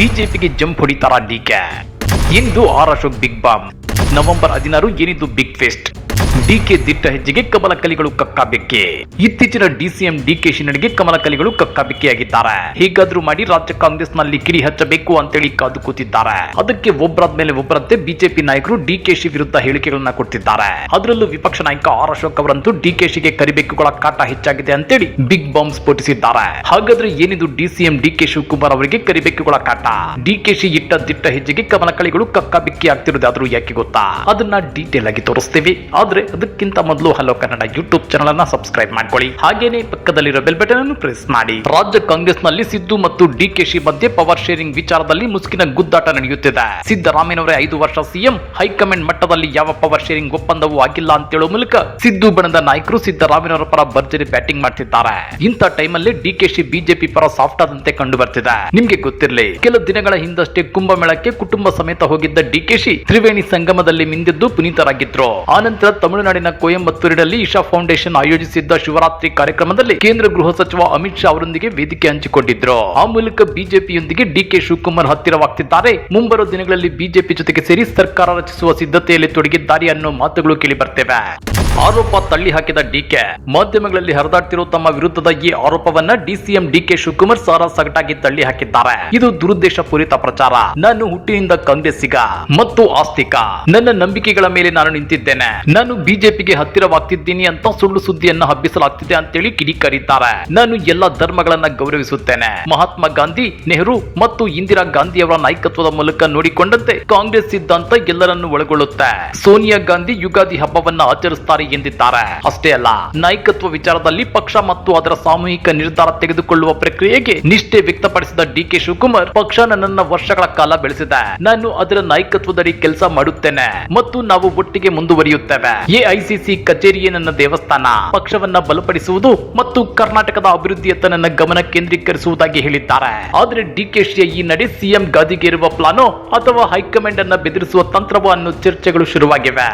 ಬಿಜೆಪಿಗೆ ಜಂಪ್ ಹೊಡಿತಾರ ಡಿಕೆ ಇಂದು R Ashok big bomb November ಹದಿನಾರು ಏನಿದು ಬಿಗ್ ಫೆಸ್ಟ್? ಡಿಕೆ ದಿಟ್ಟ ಹೆಜ್ಜೆಗೆ ಕಮಲ ಕಲಿಗಳು ಇತ್ತೀಚಿನ ಡಿಸಿಎಂ ಡಿಕೆ ಶಿನಡಿಗೆ ಕಮಲ ಕಲಿಗಳು ಹೀಗಾದ್ರೂ ಮಾಡಿ ರಾಜ್ಯ ಕಾಂಗ್ರೆಸ್ನಲ್ಲಿ ಕಿರಿ ಹಚ್ಚಬೇಕು ಅಂತೇಳಿ ಕಾದು ಕೂತಿದ್ದಾರೆ. ಅದಕ್ಕೆ ಒಬ್ಬರಾದ ಮೇಲೆ ಒಬ್ಬರಂತೆ ಬಿಜೆಪಿ ನಾಯಕರು ಡಿಕೆಶಿ ವಿರುದ್ಧ ಹೇಳಿಕೆಗಳನ್ನ ಕೊಡ್ತಿದ್ದಾರೆ ಅದರಲ್ಲೂ ವಿಪಕ್ಷ ನಾಯಕ ಆರ್ ಅಶೋಕ್ ಅವರಂತೂ ಡಿಕೆಶಿಗೆ ಕರಿಬೇಕುಗಳ ಕಾಟ ಹೆಚ್ಚಾಗಿದೆ ಅಂತೇಳಿ ಬಿಗ್ ಬಾಂಬ್ ಸ್ಫೋಟಿಸಿದ್ದಾರೆ. ಹಾಗಾದ್ರೆ ಏನಿದು ಡಿಸಿಎಂ ಡಿಕೆ ಶಿವಕುಮಾರ್ ಅವರಿಗೆ ಕರಿಬೇಕುಗಳ ಕಾಟ? ಡಿಕೆಶಿ ಇಟ್ಟ ದಿಟ್ಟ ಹೆಜ್ಜೆಗೆ ಕಮಲ ಕಲಿಗಳು ಕಕ್ಕಾಬಿಕ್ಕಿ ಆಗ್ತಿರೋದಾದ್ರೂ ಯಾಕೆ ಗೊತ್ತಾ? ಅದನ್ನ ಡೀಟೇಲ್ ಆಗಿ ತೋರಿಸ್ತೀವಿ. ಆದ್ರೆ ಅದಕ್ಕಿಂತ ಮೊದಲು ಹಲೋ ಕನ್ನಡ ಯೂಟ್ಯೂಬ್ ಚಾನಲ್ ಅನ್ನ ಸಬ್ಸ್ಕ್ರೈಬ್ ಮಾಡ್ಕೊಳ್ಳಿ. ಹಾಗೇನೆ ಪಕ್ಕದಲ್ಲಿರೋ ಬೆಲ್ ಬಟನ್ ಅನ್ನು ಪ್ರೆಸ್ ಮಾಡಿ. ರಾಜ್ಯ ಕಾಂಗ್ರೆಸ್ನಲ್ಲಿ ಸಿದ್ದು ಮತ್ತು ಡಿಕೆಶಿ ಮಧ್ಯೆ ಪವರ್ ಶೇರಿಂಗ್ ವಿಚಾರದಲ್ಲಿ ಮುಸುಕಿನ ಗುದ್ದಾಟ ನಡೆಯುತ್ತಿದೆ. ಸಿದ್ದರಾಮಯ್ಯನವರೇ ಐದು ವರ್ಷ ಸಿಎಂ, ಹೈಕಮಾಂಡ್ ಮಟ್ಟದಲ್ಲಿ ಯಾವ ಪವರ್ ಶೇರಿಂಗ್ ಒಪ್ಪಂದವೂ ಆಗಿಲ್ಲ ಅಂತ ಹೇಳುವ ಮೂಲಕ ಸಿದ್ದು ಬಣದ ನಾಯಕರು ಸಿದ್ದರಾಮಯ್ಯನವರ ಪರ ಭರ್ಜರಿ ಬ್ಯಾಟಿಂಗ್ ಮಾಡ್ತಿದ್ದಾರೆ. ಇಂಥ ಟೈಮಲ್ಲಿ ಡಿಕೆಶಿ ಬಿಜೆಪಿ ಪರ ಸಾಫ್ಟ್ ಆದಂತೆ ಕಂಡು ಬರ್ತಿದೆ ನಿಮ್ಗೆ ಗೊತ್ತಿರಲಿ, ಕೆಲ ದಿನಗಳ ಹಿಂದಷ್ಟೇ ಕುಂಭಮೇಳಕ್ಕೆ ಕುಟುಂಬ ಸಮೇತ ಹೋಗಿದ್ದ ಡಿಕೆಶಿ ತ್ರಿವೇಣಿ ಸಂಗಮದಲ್ಲಿ ಮಿಂದಿದ್ದು ಪುನೀತರಾಗಿದ್ರು. ಆನಂತರ ತಮಿಳುನಾಡಿನ ಕೊಯಂಬತ್ತೂರಿನಲ್ಲಿ ಇಶಾ ಫೌಂಡೇಶನ್ ಆಯೋಜಿಸಿದ್ದ ಶಿವರಾತ್ರಿ ಕಾರ್ಯಕ್ರಮದಲ್ಲಿ ಕೇಂದ್ರ ಗೃಹ ಸಚಿವ ಅಮಿತ್ ಶಾ ಅವರೊಂದಿಗೆ ವೇದಿಕೆ ಹಂಚಿಕೊಂಡಿದ್ರು. ಆ ಮೂಲಕ ಬಿಜೆಪಿಯೊಂದಿಗೆ ಡಿಕೆ ಶಿವಕುಮಾರ್ ಹತ್ತಿರವಾಗ್ತಿದ್ದಾರೆ. ಮುಂಬರುವ ದಿನಗಳಲ್ಲಿ ಬಿಜೆಪಿ ಜೊತೆಗೆ ಸೇರಿ ಸರ್ಕಾರ ರಚಿಸುವ ಸಿದ್ಧತೆಯಲ್ಲಿ ತೊಡಗಿದ್ದಾರೆ ಅನ್ನೋ ಮಾತುಗಳು ಕೇಳಿ ಬರ್ತೇವೆ ಆರೋಪ ತಳ್ಳಿ ಹಾಕಿದ ಡಿಕೆ ಮಾಧ್ಯಮಗಳಲ್ಲಿ ಹರಿದಾಡ್ತಿರೋ ತಮ್ಮ ವಿರುದ್ಧದ ಈ ಆರೋಪವನ್ನ ಡಿಸಿಎಂ ಡಿಕೆ ಶಿವಕುಮಾರ್ ಸಾರಾ ಸಗಟಾಗಿ ತಳ್ಳಿ ಹಾಕಿದ್ದಾರೆ. ಇದು ದುರುದ್ದೇಶ ಪೂರಿತ ಪ್ರಚಾರ. ನಾನು ಹುಟ್ಟಿನಿಂದ ಕಾಂಗ್ರೆಸ್ಸಿಗ ಮತ್ತು ಆಸ್ತಿಕ. ನನ್ನ ನಂಬಿಕೆಗಳ ಮೇಲೆ ನಾನು ನಿಂತಿದ್ದೇನೆ. ನಾನು ಬಿಜೆಪಿಗೆ ಹತ್ತಿರವಾಗ್ತಿದ್ದೀನಿ ಅಂತ ಸುಳ್ಳು ಸುದ್ದಿಯನ್ನ ಹಬ್ಬಿಸಲಾಗ್ತಿದೆ ಅಂತೇಳಿ ಕಿಡಿಕಾರಿದ್ದಾರೆ. ನಾನು ಎಲ್ಲ ಧರ್ಮಗಳನ್ನ ಗೌರವಿಸುತ್ತೇನೆ. ಮಹಾತ್ಮ ಗಾಂಧಿ, ನೆಹರು ಮತ್ತು ಇಂದಿರಾ ಗಾಂಧಿ ಅವರ ನಾಯಕತ್ವದ ಮೂಲಕ ನೋಡಿಕೊಂಡಂತೆ ಕಾಂಗ್ರೆಸ್ ಸಿದ್ಧಾಂತ ಎಲ್ಲರನ್ನು ಒಳಗೊಳ್ಳುತ್ತೆ. ಸೋನಿಯಾ ಗಾಂಧಿ ಯುಗಾದಿ ಹಬ್ಬವನ್ನ ಆಚರಿಸುತ್ತಾರೆ ಎಂದಿದ್ದಾರೆ. ಅಷ್ಟೇ ಅಲ್ಲ, ನಾಯಕತ್ವ ವಿಚಾರದಲ್ಲಿ ಪಕ್ಷ ಮತ್ತು ಅದರ ಸಾಮೂಹಿಕ ನಿರ್ಧಾರ ತೆಗೆದುಕೊಳ್ಳುವ ಪ್ರಕ್ರಿಯೆಗೆ ನಿಷ್ಠೆ ವ್ಯಕ್ತಪಡಿಸಿದ ಡಿ ಕೆ ಶಿವಕುಮಾರ್ ಪಕ್ಷ ನನ್ನನ್ನ ವರ್ಷಗಳ ಕಾಲ ಬೆಳೆಸಿದೆ. ನಾನು ಅದರ ನಾಯಕತ್ವದಡಿ ಕೆಲಸ ಮಾಡುತ್ತೇನೆ ಮತ್ತು ನಾವು ಒಟ್ಟಿಗೆ ಮುಂದುವರಿಯುತ್ತೇವೆ. ಎಐಸಿಸಿ ಕಚೇರಿಯೇ ನನ್ನ ದೇವಸ್ಥಾನ. ಪಕ್ಷವನ್ನ ಬಲಪಡಿಸುವುದು ಮತ್ತು ಕರ್ನಾಟಕದ ಅಭಿವೃದ್ಧಿಯತ್ತ ನನ್ನ ಗಮನ ಕೇಂದ್ರೀಕರಿಸುವುದಾಗಿ ಹೇಳಿದ್ದಾರೆ. ಆದ್ರೆ ಡಿಕೆಶಿಯ ಈ ನಡೆ ಸಿಎಂ ಗಾದಿಗೇರುವ ಪ್ಲಾನೋ ಅಥವಾ ಹೈಕಮಾಂಡ್ ಅನ್ನ ಬೆದರಿಸುವ ತಂತ್ರವೋ ಅನ್ನೋ ಚರ್ಚೆಗಳು ಶುರುವಾಗಿವೆ.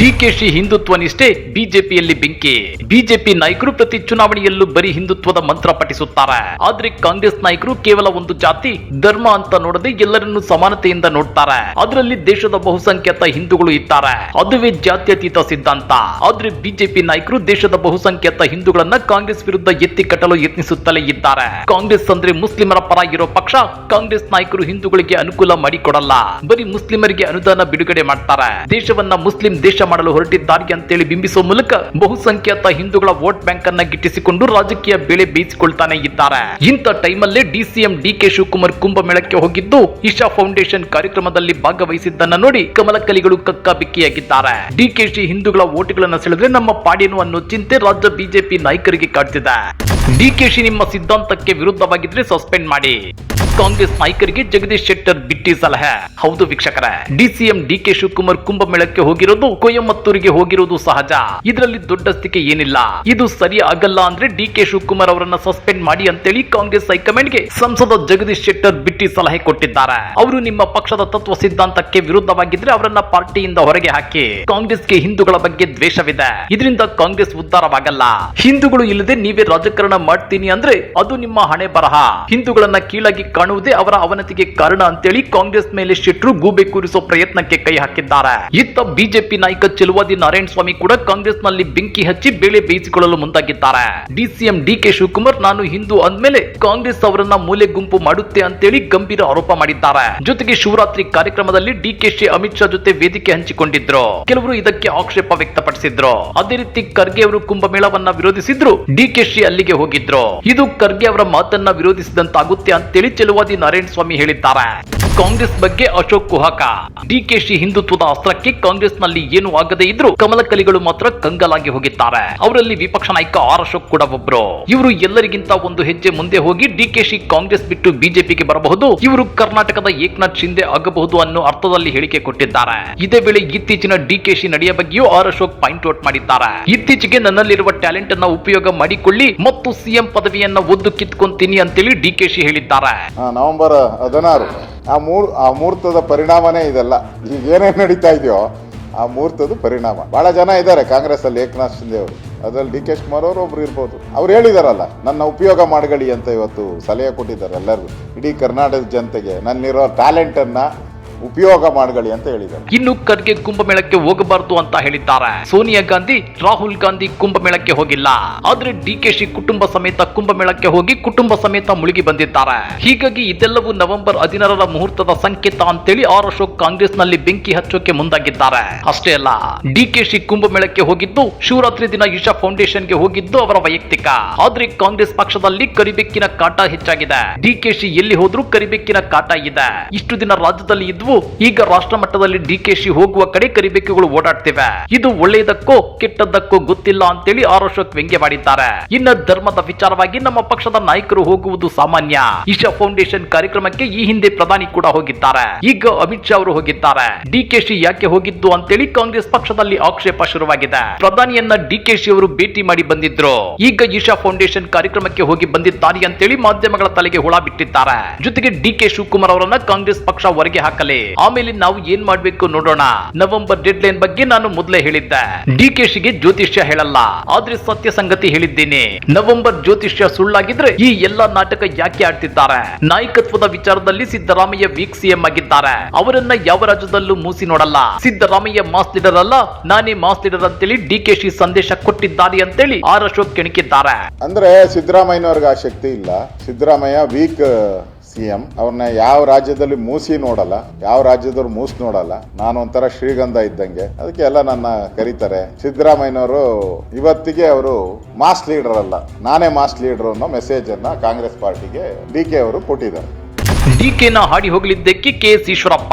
ಡಿಕೆಶಿ ಹಿಂದುತ್ವ ನಿಷ್ಠೆ ಬಿಜೆಪಿಯಲ್ಲಿ ಬೆಂಕಿ. ಬಿಜೆಪಿ ನಾಯಕರು ಪ್ರತಿ ಚುನಾವಣೆಯಲ್ಲೂ ಬರೀ ಹಿಂದುತ್ವದ ಮಂತ್ರ ಪಠಿಸುತ್ತಾರೆ. ಆದ್ರೆ ಕಾಂಗ್ರೆಸ್ ನಾಯಕರು ಕೇವಲ ಒಂದು ಜಾತಿ, ಧರ್ಮ ಅಂತ ನೋಡದೆ ಎಲ್ಲರನ್ನು ಸಮಾನತೆಯಿಂದ ನೋಡ್ತಾರೆ. ಅದರಲ್ಲಿ ದೇಶದ ಬಹುಸಂಖ್ಯಾತ ಹಿಂದೂಗಳು ಇದ್ದಾರೆ. ಅದುವೇ ಜಾತ್ಯತೀತ ಸಿದ್ಧಾಂತ. ಆದ್ರೆ ಬಿಜೆಪಿ ನಾಯಕರು ದೇಶದ ಬಹುಸಂಖ್ಯಾತ ಹಿಂದೂಗಳನ್ನ ಕಾಂಗ್ರೆಸ್ ವಿರುದ್ಧ ಎತ್ತಿ ಕಟ್ಟಲು ಯತ್ನಿಸುತ್ತಲೇ ಇದ್ದಾರೆ. ಕಾಂಗ್ರೆಸ್ ಅಂದ್ರೆ ಮುಸ್ಲಿಮರ ಪರ ಇರೋ ಪಕ್ಷ, ಕಾಂಗ್ರೆಸ್ ನಾಯಕರು ಹಿಂದೂಗಳಿಗೆ ಅನುಕೂಲ ಮಾಡಿಕೊಡಲ್ಲ. ಬರೀ ಮುಸ್ಲಿಮರಿಗೆ ಅನುದಾನ ಬಿಡುಗಡೆ ಮಾಡ್ತಾರೆ. ದೇಶವನ್ನ ಮುಸ್ಲಿಂ ದೇಶ ಮಾಡಲು ಹೊರಟಿದ್ದಾರೆ ಅಂತೇಳಿ ಬಿಂಬಿಸುವ ಮೂಲಕ ಬಹುಸಂಖ್ಯಾತ ಹಿಂದೂಗಳ ವೋಟ್ ಬ್ಯಾಂಕ್ ಅನ್ನ ಗಿಟ್ಟಿಸಿಕೊಂಡು ರಾಜಕೀಯ ಬೆಳೆ ಬೇಯಿಸಿಕೊಳ್ತಾನೆ ಇದ್ದಾರೆ. ಇಂಥ ಟೈಮಲ್ಲೇ ಡಿಸಿಎಂ ಡಿಕೆ ಶಿವಕುಮಾರ್ ಕುಂಭಮೇಳಕ್ಕೆ ಹೋಗಿದ್ದು ಇಶಾ ಫೌಂಡೇಶನ್ ಕಾರ್ಯಕ್ರಮದಲ್ಲಿ ಭಾಗವಹಿಸಿದ್ದನ್ನ ನೋಡಿ ಕಮಲ ಕಲಿಗಳು ಕಕ್ಕಾಬಿಕ್ಕಿಯಾಗಿದ್ದಾರೆ ಡಿಕೆಶಿ ಹಿಂದೂಗಳ ಓಟುಗಳನ್ನು ಸೆಳೆದ್ರೆ ನಮ್ಮ ಪಾಡೇನು ಅನ್ನೋ ಚಿಂತೆ ರಾಜ್ಯ ಬಿಜೆಪಿ ನಾಯಕರಿಗೆ ಕಾಡ್ತಿದೆ. ಡಿಕೆಶಿ ನಿಮ್ಮ ಸಿದ್ಧಾಂತಕ್ಕೆ ವಿರುದ್ಧವಾಗಿದ್ರೆ ಸಸ್ಪೆಂಡ್ ಮಾಡಿ. ಕಾಂಗ್ರೆಸ್ ನಾಯಕರಿಗೆ ಜಗದೀಶ್ ಶೆಟ್ಟರ್ ಬಿಟ್ಟಿ ಸಲಹೆ. ಹೌದು ವೀಕ್ಷಕರ ಡಿಸಿಎಂ ಡಿಕೆ ಶಿವಕುಮಾರ್ ಕುಂಭಮೇಳಕ್ಕೆ ಹೋಗಿರೋದು ಕೊಯಮತ್ತೂರಿಗೆ ಹೋಗಿರೋದು ಸಹಜ. ಇದರಲ್ಲಿ ದೊಡ್ಡಸ್ತಿಕೆ ಏನಿಲ್ಲ. ಇದು ಸರಿ ಆಗಲ್ಲ ಅಂದ್ರೆ ಡಿಕೆ ಶಿವಕುಮಾರ್ ಅವರನ್ನ ಸಸ್ಪೆಂಡ್ ಮಾಡಿ ಅಂತೇಳಿ ಕಾಂಗ್ರೆಸ್ ಹೈಕಮಾಂಡ್ಗೆ ಸಂಸದ ಜಗದೀಶ್ ಶೆಟ್ಟರ್ ಬಿಟ್ಟಿ ಸಲಹೆ ಕೊಟ್ಟಿದ್ದಾರೆ. ಅವರು ನಿಮ್ಮ ಪಕ್ಷದ ತತ್ವ ಸಿದ್ಧಾಂತಕ್ಕೆ ವಿರುದ್ಧವಾಗಿದ್ರೆ ಅವರನ್ನ ಪಾರ್ಟಿಯಿಂದ ಹೊರಗೆ ಹಾಕಿ. ಕಾಂಗ್ರೆಸ್ಗೆ ಹಿಂದೂಗಳ ಬಗ್ಗೆ ದ್ವೇಷವಿದೆ. ಇದರಿಂದ ಕಾಂಗ್ರೆಸ್ ಉದ್ಧಾರವಾಗಲ್ಲ. ಹಿಂದೂಗಳು ಇಲ್ಲದೆ ನೀವೇ ರಾಜಕಾರಣ ಮಾಡ್ತೀನಿ ಅಂದ್ರೆ ಅದು ನಿಮ್ಮ ಹಣೆ ಬರಹ. ಹಿಂದೂಗಳನ್ನ ಕೀಳಾಗಿ ಕಾಣುವುದೇ ಅವರ ಅವನತಿಗೆ ಕಾರಣ ಅಂತೇಳಿ ಕಾಂಗ್ರೆಸ್ ಮೇಲೆ ಶೆಟ್ರು ಗೂಬೆ ಕೂರಿಸೋ ಪ್ರಯತ್ನಕ್ಕೆ ಕೈ ಹಾಕಿದ್ದಾರೆ. ಇತ್ತ ಬಿಜೆಪಿ ನಾಯಕ ಚೆಲುವಾದಿ ನಾರಾಯಣ ಸ್ವಾಮಿ ಕೂಡ ಕಾಂಗ್ರೆಸ್ನಲ್ಲಿ ಬೆಂಕಿ ಹಚ್ಚಿ ಬೇಳೆ ಬೇಯಿಸಿಕೊಳ್ಳಲು ಮುಂದಾಗಿದ್ದಾರೆ. ಡಿಸಿಎಂ ಡಿಕೆ ಶಿವಕುಮಾರ್, ನಾನು ಹಿಂದೂ ಅಂದ್ಮೇಲೆ ಕಾಂಗ್ರೆಸ್ ಅವರನ್ನ ಮೂಲೆ ಗುಂಪು ಮಾಡುತ್ತೆ ಅಂತೇಳಿ ಗಂಭೀರ ಆರೋಪ ಮಾಡಿದ್ದಾರೆ. ಜೊತೆಗೆ ಶಿವರಾತ್ರಿ ಕಾರ್ಯಕ್ರಮದಲ್ಲಿ ಡಿ ಕೆ ಶಿ ಅಮಿತ್ ಶಾ ಜೊತೆ ವೇದಿಕೆ ಹಂಚಿಕೊಂಡಿದ್ರು. ಕೆಲವರು ಇದಕ್ಕೆ ಆಕ್ಷೇಪ ವ್ಯಕ್ತಪಡಿಸಿದ್ರು. ಅದೇ ರೀತಿ ಖರ್ಗೆ ಅವರು ಕುಂಭಮೇಳವನ್ನ ವಿರೋಧಿಸಿದ್ರು. ಡಿಕೆಶಿ ಅಲ್ಲಿಗೆ ಹೋಗಿದ್ರು? ಇದು ಖರ್ಗೆ ಅವರ ಮಾತನ್ನ ವಿರೋಧಿಸಿದಂತಾಗುತ್ತೆ ಅಂತೇಳಿ ಚೆಲುವಾದಿ ನಾರಾಯಣ ಸ್ವಾಮಿ ಹೇಳಿದ್ದಾರೆ. ಕಾಂಗ್ರೆಸ್ ಬಗ್ಗೆ ಅಶೋಕ್ ಕುಹಕ. ಡಿಕೆಶಿ ಹಿಂದುತ್ವದ ಅಸ್ತ್ರಕ್ಕೆ ಕಾಂಗ್ರೆಸ್ನಲ್ಲಿ ಏನು ಆಗದೇ ಇದ್ರು ಕಮಲಕಲಿಗಳು ಮಾತ್ರ ಕಂಗಲಾಗಿ ಹೋಗಿದ್ದಾರೆ. ಅವರಲ್ಲಿ ವಿಪಕ್ಷ ನಾಯಕ ಆರ್ ಅಶೋಕ್ ಕೂಡ ಒಬ್ರು. ಇವರು ಎಲ್ಲರಿಗಿಂತ ಒಂದು ಹೆಜ್ಜೆ ಮುಂದೆ ಹೋಗಿ ಡಿಕೆಶಿ ಕಾಂಗ್ರೆಸ್ ಬಿಟ್ಟು ಬಿಜೆಪಿಗೆ ಬರಬಹುದು. ಇವರು ಕರ್ನಾಟಕದ ಏಕನಾಥ್ ಶಿಂದೆ ಆಗಬಹುದು ಅನ್ನೋ ಅರ್ಥದಲ್ಲಿ ಹೇಳಿಕೆ ಕೊಟ್ಟಿದ್ದಾರೆ. ಇದೇ ವೇಳೆ ಇತ್ತೀಚಿನ ಡಿಕೆಶಿ ನಡೆಯ ಬಗ್ಗೆಯೂ ಆರ್ ಅಶೋಕ್ ಪಾಯಿಂಟ್ ಔಟ್ ಮಾಡಿದ್ದಾರೆ. ಇತ್ತೀಚೆಗೆ ನನ್ನಲ್ಲಿರುವ ಟ್ಯಾಲೆಂಟ್ ಅನ್ನ ಉಪಯೋಗ ಮಾಡಿಕೊಳ್ಳಿ ಮತ್ತು ಸಿಎಂ ಪದವಿಯನ್ನ ಒದ್ದು ಕಿತ್ಕೊಂತೀನಿ ಅಂತೇಳಿ ಡಿಕೆಶಿ ಹೇಳಿದ್ದಾರೆ. ನವೆಂಬರ್ ಹದಿನಾರು. ಆ ಮೂರ್, ಆ ಮುಹೂರ್ತದ ಪರಿಣಾಮನೇ ಇದೆಲ್ಲ. ಈಗ ಏನೇನು ನಡೀತಾ ಇದೆಯೋ ಆ ಮುಹೂರ್ತದ ಪರಿಣಾಮ. ಬಹಳ ಜನ ಇದ್ದಾರೆ ಕಾಂಗ್ರೆಸ್ ಅಲ್ಲಿ ಏಕನಾಥ್ ಶಿಂದೆ ಅವರು. ಅದ್ರಲ್ಲಿ ಡಿ ಕೆ ಶಿವಕುಮಾರ್ ಅವರು ಒಬ್ರು ಇರ್ಬೋದು. ಅವ್ರು ಹೇಳಿದಾರಲ್ಲ, ನನ್ನ ಉಪಯೋಗ ಮಾಡಗಳಿ ಅಂತ ಇವತ್ತು ಸಲಹೆ ಕೊಟ್ಟಿದ್ದಾರೆ ಎಲ್ಲರಿಗೂ. ಇಡೀ ಕರ್ನಾಟಕದ ಜನತೆಗೆ, ನನ್ನಿರೋ ಟ್ಯಾಲೆಂಟ್ ಅನ್ನ ಉಪಯೋಗ ಮಾಡಗಳಿ ಅಂತ ಹೇಳಿದ್ದಾರೆ. ಇನ್ನು ಖರ್ಗೆ ಕುಂಭಮೇಳಕ್ಕೆ ಹೋಗಬಾರದು ಅಂತ ಹೇಳಿದ್ದಾರೆ. ಸೋನಿಯಾ ಗಾಂಧಿ, ರಾಹುಲ್ ಗಾಂಧಿ ಕುಂಭಮೇಳಕ್ಕೆ ಹೋಗಿಲ್ಲ. ಆದ್ರೆ ಡಿಕೆಶಿ ಕುಟುಂಬ ಸಮೇತ ಕುಂಭಮೇಳಕ್ಕೆ ಹೋಗಿ ಕುಟುಂಬ ಸಮೇತ ಮುಳುಗಿ ಬಂದಿದ್ದಾರೆ. ಹೀಗಾಗಿ ಇದೆಲ್ಲವೂ ನವೆಂಬರ್ ಹದಿನಾರರ ಮುಹೂರ್ತದ ಸಂಕೇತ ಅಂತೇಳಿ ಆರ್ ಅಶೋಕ್ ಕಾಂಗ್ರೆಸ್ನಲ್ಲಿ ಬೆಂಕಿ ಹಚ್ಚೋಕೆ ಮುಂದಾಗಿದ್ದಾರೆ. ಅಷ್ಟೇ ಅಲ್ಲ ಡಿಕೆಶಿ ಕುಂಭಮೇಳಕ್ಕೆ ಹೋಗಿದ್ದು ಶಿವರಾತ್ರಿ ದಿನ ಇಶಾ ಫೌಂಡೇಶನ್ಗೆ ಹೋಗಿದ್ದು ಅವರ ವೈಯಕ್ತಿಕ. ಆದ್ರೆ ಕಾಂಗ್ರೆಸ್ ಪಕ್ಷದಲ್ಲಿ ಕರಿಬೆಕ್ಕಿನ ಕಾಟ ಹೆಚ್ಚಾಗಿದೆ. ಡಿಕೆಶಿ ಎಲ್ಲಿ ಹೋದ್ರೂ ಕರಿಬೆಕ್ಕಿನ ಕಾಟ ಇದೆ. ಇಷ್ಟು ದಿನ ರಾಜ್ಯದಲ್ಲಿ ಇದ್ವು ಈಗ ರಾಷ್ಟ್ರ ಮಟ್ಟದಲ್ಲಿ ಡಿಕೆಶಿ ಹೋಗುವ ಕಡೆ ಕರಿಬೇಕುಗಳು ಓಡಾಡ್ತಿವೆ. ಇದು ಒಳ್ಳೆಯದಕ್ಕೋ ಕೆಟ್ಟದ್ದಕ್ಕೋ ಗೊತ್ತಿಲ್ಲ ಅಂತೇಳಿ ಆರ್ ಅಶೋಕ್ ವ್ಯಂಗ್ಯವಾಡಿದ್ದಾರೆ ಇನ್ನ ಧರ್ಮದ ವಿಚಾರವಾಗಿ ನಮ್ಮ ಪಕ್ಷದ ನಾಯಕರು ಹೋಗುವುದು ಸಾಮಾನ್ಯ. ಇಶಾ ಫೌಂಡೇಶನ್ ಕಾರ್ಯಕ್ರಮಕ್ಕೆ ಈ ಹಿಂದೆ ಪ್ರಧಾನಿ ಕೂಡ ಹೋಗಿದ್ದಾರೆ. ಈಗ ಅಮಿತ್ ಶಾ ಅವರು ಹೋಗಿದ್ದಾರೆ. ಡಿಕೆಶಿ ಯಾಕೆ ಹೋಗಿದ್ದು ಅಂತೇಳಿ ಕಾಂಗ್ರೆಸ್ ಪಕ್ಷದಲ್ಲಿ ಆಕ್ಷೇಪ ಶುರುವಾಗಿದೆ. ಪ್ರಧಾನಿಯನ್ನ ಡಿಕೆಶಿ ಅವರು ಭೇಟಿ ಮಾಡಿ ಬಂದಿದ್ರು. ಈಗ ಇಶಾ ಫೌಂಡೇಶನ್ ಕಾರ್ಯಕ್ರಮಕ್ಕೆ ಹೋಗಿ ಬಂದಿದ್ದಾರೆ ಅಂತೇಳಿ ಮಾಧ್ಯಮಗಳ ತಲೆಗೆ ಹುಳ ಬಿಟ್ಟಿದ್ದಾರೆ. ಜೊತೆಗೆ ಡಿ ಕೆ ಶಿವಕುಮಾರ್ ಅವರನ್ನ ಕಾಂಗ್ರೆಸ್ ಪಕ್ಷ ಹೊರಗೆ ಹಾಕಲಿ ಆಮೇಲೆ ನಾವು ಏನ್ ಮಾಡ್ಬೇಕು ನೋಡೋಣ. ನವೆಂಬರ್ ಡೆಡ್ ಲೈನ್ ಬಗ್ಗೆ ನಾನು ಮೊದಲೇ ಹೇಳಿದ್ದೆ. ಡಿಕೆಶಿಗೆ ಜ್ಯೋತಿಷ್ಯ ಹೇಳಲ್ಲ. ಆದ್ರೆ ಸತ್ಯ ಸಂಗತಿ ಹೇಳಿದ್ದೀನಿ. ನವೆಂಬರ್ ಜ್ಯೋತಿಷ್ಯ ಸುಳ್ಳಾಗಿದ್ರೆ ಈ ಎಲ್ಲಾ ನಾಟಕ ಯಾಕೆ ಆಡ್ತಿದ್ದಾರೆ? ನಾಯಕತ್ವದ ವಿಚಾರದಲ್ಲಿ ಸಿದ್ದರಾಮಯ್ಯ ವೀಕ್ ಸಿಎಂ ಆಗಿದ್ದಾರೆ. ಅವರನ್ನ ಯಾವ ರಾಜ್ಯದಲ್ಲೂ ಮೂಸಿ ನೋಡಲ್ಲ. ಸಿದ್ದರಾಮಯ್ಯ ಮಾಸ್ ಲೀಡರ್ ಅಲ್ಲ, ನಾನೇ ಮಾಸ್ ಲೀಡರ್ ಅಂತೇಳಿ ಡಿಕೆಶಿ ಸಂದೇಶ ಕೊಟ್ಟಿದ್ದಾರೆ ಅಂತೇಳಿ ಆರ್ ಅಶೋಕ್ ಕೆಣಕಿದ್ದಾರೆ. ಅಂದ್ರೆ ಸಿದ್ದರಾಮಯ್ಯನವ್ರಿಗೆ ಆ ಶಕ್ತಿ ಇಲ್ಲ. ಸಿದ್ದರಾಮಯ್ಯ ವೀಕ್ ಸಿ ಎಂ ಅವ್ರನ್ನ ಯಾವ ರಾಜ್ಯದಲ್ಲಿ ಮೂಸಿ ನೋಡಲ್ಲ, ಯಾವ ರಾಜ್ಯದವ್ರು ಮೂಸ್ ನೋಡಲ್ಲ, ನಾನು ಒಂಥರ ಶ್ರೀಗಂಧ ಇದ್ದಂಗೆ. ಅದಕ್ಕೆ ಎಲ್ಲ ನನ್ನ ಕರೀತಾರೆ. ಸಿದ್ದರಾಮಯ್ಯನವರು ಇವತ್ತಿಗೆ ಅವರು ಮಾಸ್ ಲೀಡರ್ ಅಲ್ಲ, ನಾನೇ ಮಾಸ್ ಲೀಡರ್ ಅನ್ನೋ ಮೆಸೇಜ್ ಅನ್ನ ಕಾಂಗ್ರೆಸ್ ಪಾರ್ಟಿಗೆ ಡಿ ಕೆ ಅವರು ಕೊಟ್ಟಿದ್ದಾರೆ. ಡಿಕೆನ ಹಾಡಿ ಹೋಗಲಿದ್ದಕ್ಕೆ ಕೆಎಸ್ ಈಶ್ವರಪ್ಪ.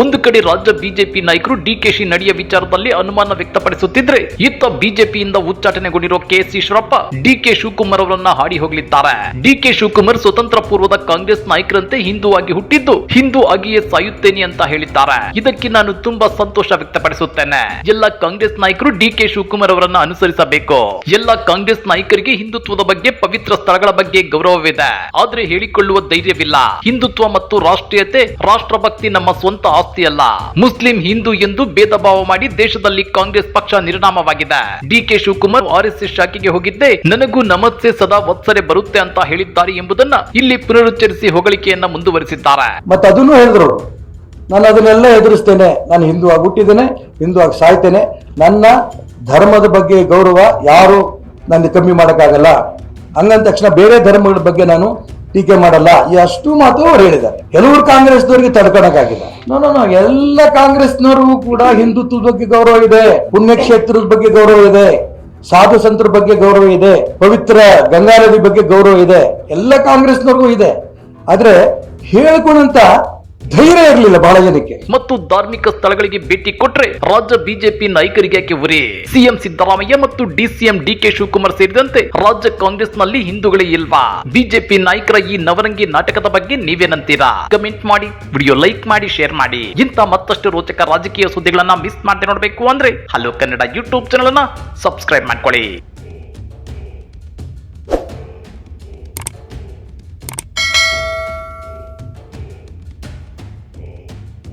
ಒಂದು ಕಡೆ ರಾಜ್ಯ ಬಿಜೆಪಿ ನಾಯಕರು ಡಿಕೆಶಿ ನಡೆಯ ವಿಚಾರದಲ್ಲಿ ಅನುಮಾನ ವ್ಯಕ್ತಪಡಿಸುತ್ತಿದ್ರೆ ಇತ್ತ ಬಿಜೆಪಿಯಿಂದ ಉಚ್ಚಾಟನೆಗೊಂಡಿರುವ K S Eshwarappa D K Shivakumar ಅವರನ್ನ ಹಾಡಿ ಹೋಗಲಿದ್ದಾರೆ. ಡಿಕೆ ಶಿವಕುಮಾರ್ ಸ್ವತಂತ್ರ ಪೂರ್ವದ ಕಾಂಗ್ರೆಸ್ ನಾಯಕರಂತೆ ಹಿಂದೂ ಆಗಿ ಹುಟ್ಟಿದ್ದು, ಹಿಂದೂ ಆಗಿಯೇ ಸಾಯುತ್ತೇನೆ ಅಂತ ಹೇಳಿದ್ದಾರೆ. ಇದಕ್ಕೆ ನಾನು ತುಂಬಾ ಸಂತೋಷ ವ್ಯಕ್ತಪಡಿಸುತ್ತೇನೆ. ಎಲ್ಲ ಕಾಂಗ್ರೆಸ್ ನಾಯಕರು ಡಿಕೆ ಶಿವಕುಮಾರ್ ಅವರನ್ನ ಅನುಸರಿಸಬೇಕು. ಎಲ್ಲ ಕಾಂಗ್ರೆಸ್ ನಾಯಕರಿಗೆ ಹಿಂದುತ್ವದ ಬಗ್ಗೆ, ಪವಿತ್ರ ಸ್ಥಳಗಳ ಬಗ್ಗೆ ಗೌರವವಿದೆ. ಆದ್ರೆ ಹೇಳಿಕೊಳ್ಳುವ ಧೈರ್ಯವಿಲ್ಲ. ಹಿಂದುತ್ವ ಮತ್ತು ರಾಷ್ಟ್ರೀಯತೆ, ರಾಷ್ಟ್ರಭಕ್ತಿ ನಮ್ಮ ಸ್ವಂತ ಆಸ್ತಿಯಲ್ಲ. ಮುಸ್ಲಿಂ, ಹಿಂದೂ ಎಂದು ಭೇದ ಭಾವ ಮಾಡಿ ದೇಶದಲ್ಲಿ ಕಾಂಗ್ರೆಸ್ ಪಕ್ಷ ನಿರ್ನಾಮವಾಗಿದೆ. D K Shivakumar R S ಶಾಖೆಗೆ ಹೋಗಿದ್ದೆ. ನನಗೂ ನಮಸ್ತೆ ಸದಾ ವತ್ಸರೆ ಬರುತ್ತೆ ಅಂತ ಹೇಳಿದ್ದಾರೆ ಎಂಬುದನ್ನ ಇಲ್ಲಿ ಪುನರುಚ್ಚರಿಸಿ ಹೊಗಳಿಕೆಯನ್ನ ಮುಂದುವರಿಸಿದ್ದಾರೆ. ಮತ್ತೆ ಅದನ್ನು ಹೇಳಿದ್ರು. ನಾನು ಅದನ್ನೆಲ್ಲ ಎದುರಿಸ್ತೇನೆ. ನಾನು ಹಿಂದೂ ಆಗಿ ಹುಟ್ಟಿದ್ದೇನೆ ಹಿಂದೂ ಆಗಿ ಸಾಯ್ತೇನೆ. ನನ್ನ ಧರ್ಮದ ಬಗ್ಗೆ ಗೌರವ ಯಾರು ನನಗೆ ಕಮ್ಮಿ ಮಾಡೋಕ್ಕಾಗಲ್ಲ. ಹಂಗಂದ ತಕ್ಷಣ ಬೇರೆ ಧರ್ಮಗಳ ಬಗ್ಗೆ ನಾನು ಟೀಕೆ ಮಾಡಲ್ಲ. ಈ ಅಷ್ಟು ಮಾತು ಅವ್ರು ಹೇಳಿದ್ದಾರೆ. ಕೆಲವರು ಕಾಂಗ್ರೆಸ್ನವರಿಗೆ ತಡ್ಕೊಳಕ್ಕಾಗಿಲ್ಲ. ನಾನು ಎಲ್ಲ ಕಾಂಗ್ರೆಸ್ನವರು ಕೂಡ ಹಿಂದುತ್ವದ ಬಗ್ಗೆ ಗೌರವ ಇದೆ. ಪುಣ್ಯಕ್ಷೇತ್ರದ ಬಗ್ಗೆ ಗೌರವ ಇದೆ. ಸಾಧು ಸಂತರ ಬಗ್ಗೆ ಗೌರವ ಇದೆ. ಪವಿತ್ರ ಗಂಗಾ ಬಗ್ಗೆ ಗೌರವ ಇದೆ. ಎಲ್ಲ ಕಾಂಗ್ರೆಸ್ನವ್ರಿಗೂ ಇದೆ. ಆದ್ರೆ ಹೇಳ್ಕೊಳಂತ ಧೈರ್ಯ ಇರಲಿಲ್ಲ ಬಹಳ ಜನಕ್ಕೆ ಮತ್ತು ಧಾರ್ಮಿಕ ಸ್ಥಳಗಳಿಗೆ ಭೇಟಿ ಕೊಟ್ರೆ ರಾಜ್ಯ ಬಿಜೆಪಿ ನಾಯಕರಿಗೆ ಯಾಕೆ ಉರಿ? ಸಿಎಂ ಸಿದ್ದರಾಮಯ್ಯ ಮತ್ತು ಡಿಸಿಎಂ ಡಿಕೆ ಶಿವಕುಮಾರ್ ಸೇರಿದಂತೆ ರಾಜ್ಯ ಕಾಂಗ್ರೆಸ್ನಲ್ಲಿ ಹಿಂದೂಗಳೇ ಇಲ್ವಾ? ಬಿಜೆಪಿ ನಾಯಕರ ಈ ನವರಂಗಿ ನಾಟಕದ ಬಗ್ಗೆ ನೀವೇನಂತೀರಾ ಕಮೆಂಟ್ ಮಾಡಿ, ವಿಡಿಯೋ ಲೈಕ್ ಮಾಡಿ, ಶೇರ್ ಮಾಡಿ. ಇಂಥ ಮತ್ತಷ್ಟು ರೋಚಕ ರಾಜಕೀಯ ಸುದ್ದಿಗಳನ್ನ ಮಿಸ್ ಮಾಡದೆ ನೋಡಬೇಕು ಅಂದ್ರೆ ಹಲೋ ಕನ್ನಡ ಯೂಟ್ಯೂಬ್ ಚಾನಲ್ ಅನ್ನ ಸಬ್ಸ್ಕ್ರೈಬ್ ಮಾಡ್ಕೊಳ್ಳಿ.